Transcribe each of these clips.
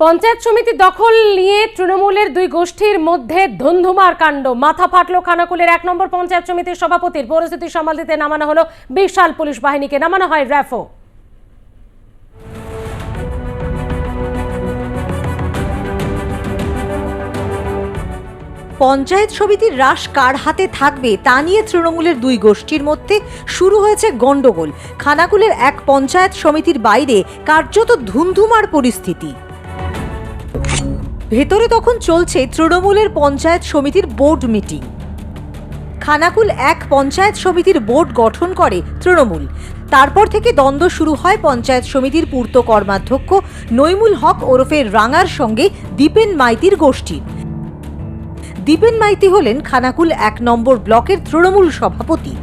পঞ্চায়েত সমিতি দখল নিয়ে তৃণমূলের দুই গোষ্ঠীর মধ্যে ধুন্ধুমার কাণ্ড। মাথা ফাটলো খানাকুলের। এক নম্বর পঞ্চায়েত সমিতির সভাপতির পরিস্থিতি সামাল দিতে নামানো হলো বিশাল পুলিশ বাহিনীকে। নামানো হয় র্যাফো। পঞ্চায়েত সমিতির রাশ কার হাতে থাকবে তা নিয়ে তৃণমূলের দুই গোষ্ঠীর মধ্যে শুরু হয়েছে গন্ডগোল খানাকুলের এক পঞ্চায়েত সমিতির বাইরে কার্যত ধুমধুমার পরিস্থিতি। ভেতরে তখন চলছে তৃণমূলের পঞ্চায়েত সমিতির বোর্ড মিটিং। খানাকুল এক পঞ্চায়েত সমিতির বোর্ড গঠন করে তৃণমূল। তারপর থেকে দ্বন্দ্ব শুরু হয় পঞ্চায়েত সমিতির পূর্ত কর্মাধ্যক্ষ নৈমুল হক ওরফে রাঙার সঙ্গে দীপেন মাইতির গোষ্ঠীর। দীপেন মাইতি হলেন খানাকুল এক নম্বর ব্লকের তৃণমূল সভাপতি।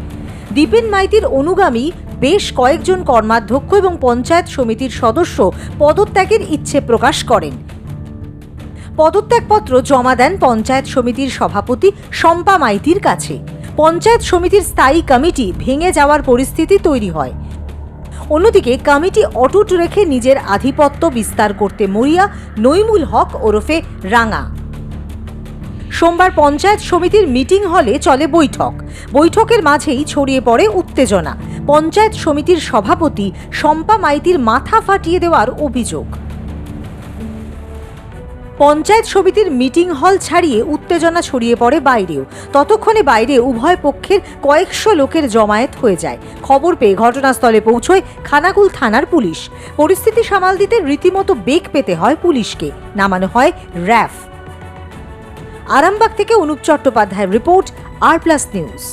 দীপেন মাইতির অনুগামী বেশ কয়েকজন কর্মাধ্যক্ষ এবং পঞ্চায়েত সমিতির সদস্য পদত্যাগের ইচ্ছে প্রকাশ করেন। পদত্যাগপত্র জমা দেন পঞ্চায়েত সমিতির সভাপতি শম্পা মাইতির কাছে। পঞ্চায়েত সমিতির স্থায়ী কমিটি ভেঙে যাওয়ার পরিস্থিতি তৈরি হয়। অন্যদিকে কমিটি অটুট রেখে নিজের আধিপত্য বিস্তার করতে মরিয়া, নইমুল হক ওরফে রাঙা। সোমবার পঞ্চায়েত সমিতির মিটিং হলে চলে বৈঠক। বৈঠকের মাঝেই ছড়িয়ে পড়ে উত্তেজনা। পঞ্চায়েত সমিতির সভাপতি শম্পা মাইতির মাথা ফাটিয়ে দেওয়ার অভিযোগ। পঞ্চায়েত সমিতির মিটিং হল ছাড়িয়ে উত্তেজনা ছড়িয়ে পড়ে বাইরেও। ততক্ষণে বাইরে উভয় পক্ষের কয়েকশো লোকের জমায়েত হয়ে যায়। খবর পেয়ে ঘটনাস্থলে পৌঁছয় খানাকুল থানার পুলিশ। পরিস্থিতি সামাল দিতে রীতিমতো বেগ পেতে হয় পুলিশকে। নামানো হয় র্যাফ। আরামবাগ থেকে অনুপ চট্টোপাধ্যায়ের রিপোর্ট, আর প্লাস নিউজ।